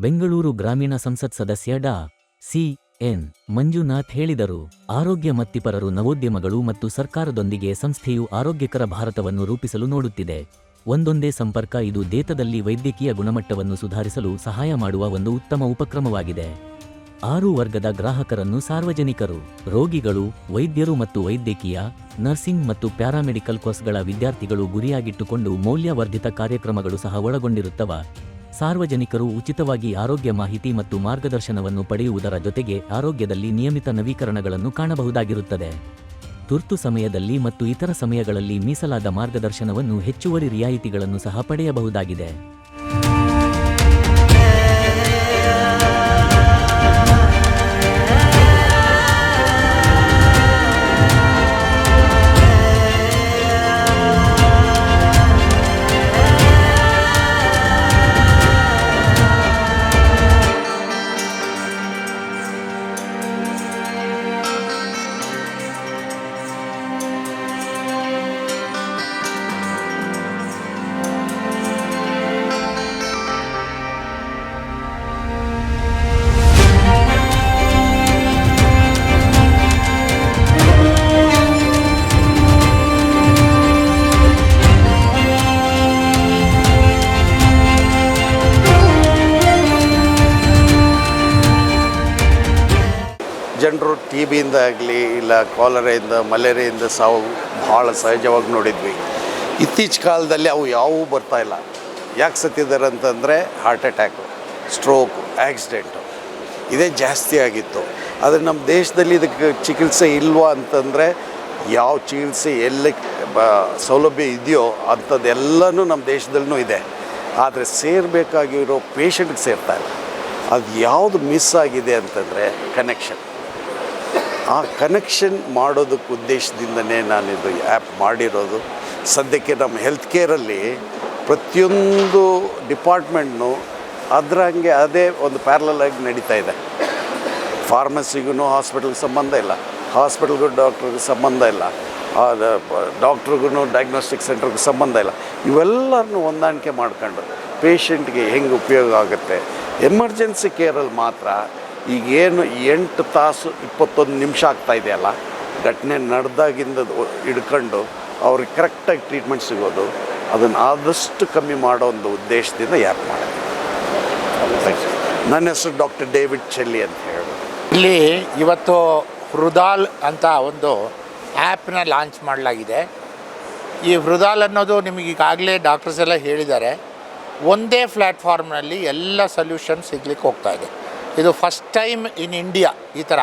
ಬೆಂಗಳೂರು ಗ್ರಾಮೀಣ ಸಂಸತ್ ಸದಸ್ಯ ಡಾ. ಸಿ. ಎನ್. ಮಂಜುನಾಥ್ ಹೇಳಿದರು. ಆರೋಗ್ಯ ಮತ್ತಿಪರರು ನವೋದ್ಯಮಗಳು ಮತ್ತು ಸರ್ಕಾರದೊಂದಿಗೆ ಸಂಸ್ಥೆಯು ಆರೋಗ್ಯಕರ ಭಾರತವನ್ನು ರೂಪಿಸಲು ನೋಡುತ್ತಿದೆ. ಒಂದೊಂದೇ ಸಂಪರ್ಕ, ಇದು ದೇತದಲ್ಲಿ ವೈದ್ಯಕೀಯ ಗುಣಮಟ್ಟವನ್ನು ಸುಧಾರಿಸಲು ಸಹಾಯ ಮಾಡುವ ಒಂದು ಉತ್ತಮ ಉಪಕ್ರಮವಾಗಿದೆ. ಆರು ವರ್ಗದ ಗ್ರಾಹಕರನ್ನು ಸಾರ್ವಜನಿಕರು, ರೋಗಿಗಳು, ವೈದ್ಯರು ಮತ್ತು ವೈದ್ಯಕೀಯ, ನರ್ಸಿಂಗ್ ಮತ್ತು ಪ್ಯಾರಾಮೆಡಿಕಲ್ ಕೋರ್ಸ್ಗಳ ವಿದ್ಯಾರ್ಥಿಗಳು ಗುರಿಯಾಗಿಟ್ಟುಕೊಂಡು ಮೌಲ್ಯವರ್ಧಿತ ಕಾರ್ಯಕ್ರಮಗಳು ಸಹ ಒಳಗೊಂಡಿರುತ್ತವ. ಸಾರ್ವಜನಿಕರು ಉಚಿತವಾಗಿ ಆರೋಗ್ಯ ಮಾಹಿತಿ ಮತ್ತು ಮಾರ್ಗದರ್ಶನವನ್ನು ಪಡೆಯುವುದರ ಜೊತೆಗೆ ಆರೋಗ್ಯದಲ್ಲಿ ನಿಯಮಿತ ನವೀಕರಣಗಳನ್ನು ಕಾಣಬಹುದಾಗಿರುತ್ತದೆ. ತುರ್ತು ಸಮಯದಲ್ಲಿ ಮತ್ತು ಇತರ ಸಮಯಗಳಲ್ಲಿ ಮೀಸಲಾದ ಮಾರ್ಗದರ್ಶನವನ್ನು ಹೆಚ್ಚುವರಿ ರಿಯಾಯಿತಿಗಳನ್ನು ಸಹ ಪಡೆಯಬಹುದಾಗಿದೆ. ಜನರು ಟಿ ಬಿಯಿಂದ ಆಗಲಿ ಇಲ್ಲ ಕಾಲರೆಯಿಂದ, ಮಲೇರಿಯಿಂದ ಸಾವು ಭಾಳ ಸಹಜವಾಗಿ ನೋಡಿದ್ವಿ. ಇತ್ತೀಚಿನ ಕಾಲದಲ್ಲಿ ಅವು ಯಾವೂ ಇಲ್ಲ. ಯಾಕೆ ಸತ್ತಿದ್ದಾರೆ ಅಂತಂದರೆ ಹಾರ್ಟ್ ಅಟ್ಯಾಕು ಸ್ಟ್ರೋಕು ಆ್ಯಕ್ಸಿಡೆಂಟು ಇದೇ ಜಾಸ್ತಿ ಆಗಿತ್ತು. ಆದರೆ ನಮ್ಮ ದೇಶದಲ್ಲಿ ಇದಕ್ಕೆ ಚಿಕಿತ್ಸೆ ಇಲ್ವಾ ಅಂತಂದರೆ ಯಾವ ಚಿಕಿತ್ಸೆ ಎಲ್ಲಿ ಸೌಲಭ್ಯ ಇದೆಯೋ ಅಂಥದ್ದೆಲ್ಲನೂ ನಮ್ಮ ದೇಶದಲ್ಲೂ ಇದೆ. ಆದರೆ ಸೇರಬೇಕಾಗಿರೋ ಪೇಷಂಟ್ಗೆ ಸೇರ್ತಾರೆ ಅದು ಯಾವುದು ಮಿಸ್ ಆಗಿದೆ ಅಂತಂದರೆ ಕನೆಕ್ಷನ್ ಆ ಕನೆಕ್ಷನ್ ಮಾಡೋದಕ್ಕೆ ಉದ್ದೇಶದಿಂದನೇ ಇದು ಆ್ಯಪ್ ಮಾಡಿರೋದು. ಸದ್ಯಕ್ಕೆ ನಮ್ಮ ಹೆಲ್ತ್ ಕೇರಲ್ಲಿ ಪ್ರತಿಯೊಂದು ಡಿಪಾರ್ಟ್ಮೆಂಟ್ನು ಅದರ ಹಂಗೆ ಅದೇ ಒಂದು ಪ್ಯಾರಲಾಗಿ ನಡೀತಾ ಇದೆ. ಫಾರ್ಮಸಿಗೂ ಹಾಸ್ಪಿಟಲ್ಗೆ ಸಂಬಂಧ ಇಲ್ಲ. ಹಾಸ್ಪಿಟಲ್ಗೂ ಡಾಕ್ಟ್ರಿಗೂ ಸಂಬಂಧ ಇಲ್ಲ. ಡಾಕ್ಟ್ರಿಗೂ ಡಯಾಗ್ನೋಸ್ಟಿಕ್ ಸೆಂಟ್ರಿಗೂ ಸಂಬಂಧ ಇಲ್ಲ. ಇವೆಲ್ಲರನ್ನು ಹೊಂದಾಣಿಕೆ ಮಾಡ್ಕೊಂಡು ಪೇಷಂಟ್ಗೆ ಹೆಂಗೆ ಉಪಯೋಗ ಆಗುತ್ತೆ? ಎಮರ್ಜೆನ್ಸಿ ಕೇರಲ್ಲಿ ಮಾತ್ರ ಈಗೇನು ಎಂಟು ತಾಸು ಇಪ್ಪತ್ತೊಂದು ನಿಮಿಷ ಆಗ್ತಾ ಇದೆಯಲ್ಲ, ಘಟನೆ ನಡೆದಾಗಿಂದ ಹಿಡ್ಕೊಂಡು ಅವ್ರಿಗೆ ಕರೆಕ್ಟಾಗಿ ಟ್ರೀಟ್ಮೆಂಟ್ ಸಿಗೋದು, ಅದನ್ನು ಆದಷ್ಟು ಕಮ್ಮಿ ಮಾಡೋ ಒಂದು ಉದ್ದೇಶದಿಂದ ಯಾರು ಮಾಡಿದೆ. ನನ್ನ ಹೆಸರು ಡಾಕ್ಟರ್ ಡೇವಿಡ್ ಚೆಲ್ಲಿ ಅಂತ ಹೇಳಿ. ಇಲ್ಲಿ ಇವತ್ತು ಹೃದಾಲ್ ಅಂತ ಒಂದು ಆ್ಯಪ್ನ ಲಾಂಚ್ ಮಾಡಲಾಗಿದೆ. ಈ ಹೃದಾಲ್ ಅನ್ನೋದು ನಿಮಗೆ ಈಗಾಗಲೇ ಡಾಕ್ಟರ್ಸ್ ಎಲ್ಲ ಹೇಳಿದ್ದಾರೆ. ಒಂದೇ ಪ್ಲ್ಯಾಟ್ಫಾರ್ಮ್ನಲ್ಲಿ ಎಲ್ಲ ಸೊಲ್ಯೂಷನ್ ಸಿಗ್ಲಿಕ್ಕೆ ಹೋಗ್ತಾ ಇದೆ. ಇದು ಫಸ್ಟ್ ಟೈಮ್ ಇನ್ ಇಂಡಿಯಾ ಈ ಥರ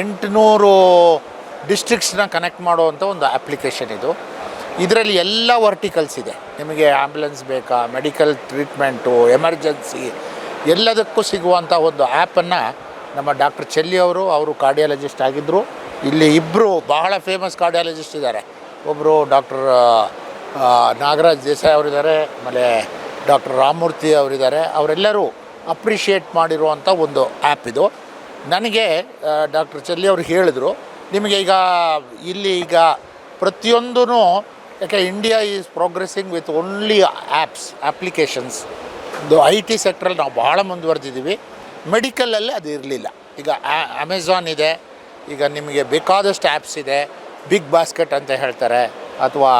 ಎಂಟುನೂರು ಡಿಸ್ಟ್ರಿಕ್ಸ್ನ ಕನೆಕ್ಟ್ ಮಾಡುವಂಥ ಒಂದು ಅಪ್ಲಿಕೇಶನ್ ಇದು. ಇದರಲ್ಲಿ ಎಲ್ಲ ವರ್ಟಿಕಲ್ಸ್ ಇದೆ. ನಿಮಗೆ ಆ್ಯಂಬುಲೆನ್ಸ್ ಬೇಕಾ ಮೆಡಿಕಲ್ ಟ್ರೀಟ್ಮೆಂಟು ಎಮರ್ಜೆನ್ಸಿ ಎಲ್ಲದಕ್ಕೂ ಸಿಗುವಂಥ ಒಂದು ಆ್ಯಪನ್ನು ನಮ್ಮ ಡಾಕ್ಟರ್ ಚೆಲ್ಲಿ ಅವರು ಅವರು ಕಾರ್ಡಿಯಾಲಜಿಸ್ಟ್ ಆಗಿದ್ದರು ಇಲ್ಲಿ ಇಬ್ಬರು ಬಹಳ ಫೇಮಸ್ ಕಾರ್ಡಿಯಾಲಜಿಸ್ಟ್ ಇದ್ದಾರೆ. ಒಬ್ಬರು ಡಾಕ್ಟರ್ ನಾಗರಾಜ್ ದೇಸಾಯಿ ಅವರಿದ್ದಾರೆ, ಆಮೇಲೆ ಡಾಕ್ಟರ್ ರಾಮಮೂರ್ತಿ ಅವರಿದ್ದಾರೆ. ಅವರೆಲ್ಲರೂ ಅಪ್ರಿಷಿಯೇಟ್ ಮಾಡಿರುವಂಥ ಒಂದು ಆ್ಯಪ್ ಇದು. ನನಗೆ ಡಾಕ್ಟರ್ ಚೆಲ್ಲಿ ಅವರು ಹೇಳಿದರು, ನಿಮಗೆ ಈಗ ಇಲ್ಲಿ ಈಗ ಪ್ರತಿಯೊಂದೂ ಯಾಕೆ India is progressing with only apps applications ಇದು ಐ ಟಿ ಸೆಕ್ಟ್ರಲ್ಲಿ ನಾವು ಭಾಳ ಮುಂದುವರೆದಿದ್ದೀವಿ. ಮೆಡಿಕಲಲ್ಲಿ ಅದು ಇರಲಿಲ್ಲ. ಈಗ ಅಮೆಝಾನ್ ಇದೆ, ಈಗ ನಿಮಗೆ ಬೇಕಾದಷ್ಟು ಆ್ಯಪ್ಸ್ ಇದೆ ಬಿಗ್ ಬಾಸ್ಕೆಟ್ ಅಂತ ಹೇಳ್ತಾರೆ, ಅಥವಾ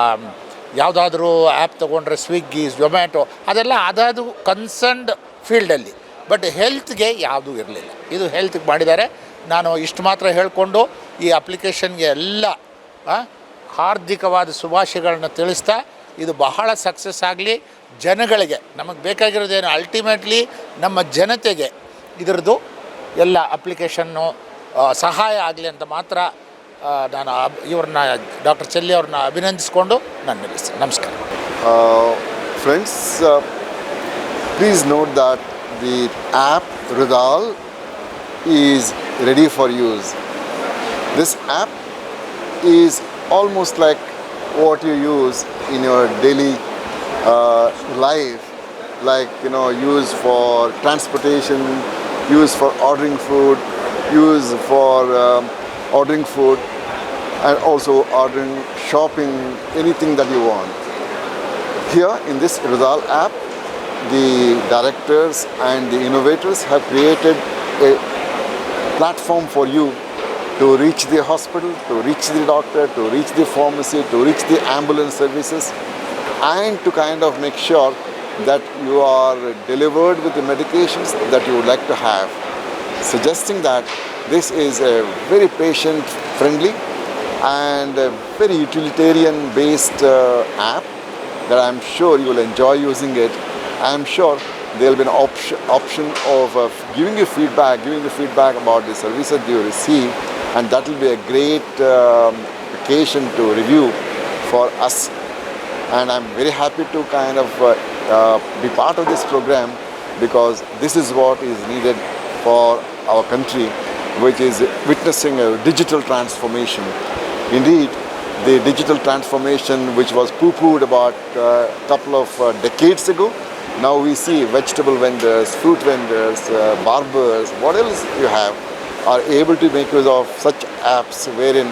ಯಾವುದಾದ್ರೂ ಆ್ಯಪ್ ತೊಗೊಂಡ್ರೆ ಸ್ವಿಗ್ಗಿ ಝೊಮ್ಯಾಟೊ ಅದೆಲ್ಲ ಅದಾದ ಕನ್ಸರ್ನ್ಡ್ ಫೀಲ್ಡಲ್ಲಿ ಬಟ್ ಹೆಲ್ತ್ಗೆ ಯಾವುದೂ ಇರಲಿಲ್ಲ. ಇದು ಹೆಲ್ತ್ಗೆ ಮಾಡಿದ್ದಾರೆ. ನಾನು ಇಷ್ಟು ಮಾತ್ರ ಹೇಳಿಕೊಂಡು ಈ ಅಪ್ಲಿಕೇಶನ್ಗೆ ಎಲ್ಲ ಹಾರ್ದಿಕವಾದ ಶುಭಾಶಯಗಳನ್ನು ತಿಳಿಸ್ತಾ ಇದು ಬಹಳ ಸಕ್ಸಸ್ ಆಗಲಿ, ಜನಗಳಿಗೆ, ನಮಗೆ ಬೇಕಾಗಿರೋದೇನು ಅಲ್ಟಿಮೇಟ್ಲಿ ನಮ್ಮ ಜನತೆಗೆ ಇದರದ್ದು ಎಲ್ಲ ಅಪ್ಲಿಕೇಶನ್ನು ಸಹಾಯ ಆಗಲಿ ಅಂತ ಮಾತ್ರ ನಾನು ಇವ್ರನ್ನ ಡಾಕ್ಟರ್ ಚೆಲ್ಲಿ ಅವ್ರನ್ನ ಅಭಿನಂದಿಸ್ಕೊಂಡು ನಾನು ನಿಲ್ಲಿಸ್ತೀನಿ. ನಮಸ್ಕಾರ. Friends please note that the app Ridal is ready for use. This app is almost like what you use in your daily uh, life, like you know, use for transportation, use for ordering food, use for um, ordering food, and also ordering shopping, anything that you want. Here in this Rizal app, the directors and the innovators have created a platform for you to reach the hospital, to reach the doctor, to reach the pharmacy, to reach the ambulance services, and to kind of make sure that you are delivered with the medications that you would like to have. Suggesting that this is a very patient friendly and a very utilitarian based uh, app that I'm sure you will enjoy using it. I'm sure there will be an option, option of uh, giving you feedback, giving you feedback about the service that you receive, and that will be a great um, occasion to review for us. And I'm very happy to kind of uh, uh, be part of this program because this is what is needed for our country, which is witnessing a digital transformation. Indeed, the digital transformation, which was poo-pooed about a couple of uh, decades ago, now we see vegetable vendors, fruit vendors, uh, barbers, what else you have, are able to make use of such apps wherein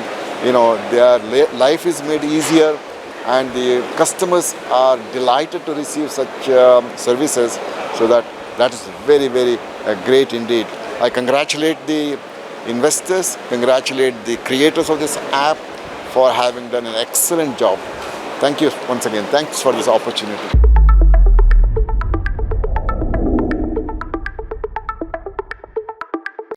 you know their life is made easier and the customers are delighted to receive such um, services. So that that is very very uh, great indeed. I congratulate the investors, congratulate the creators of this app for having done an excellent job. Thank you once again. Thanks for this opportunity.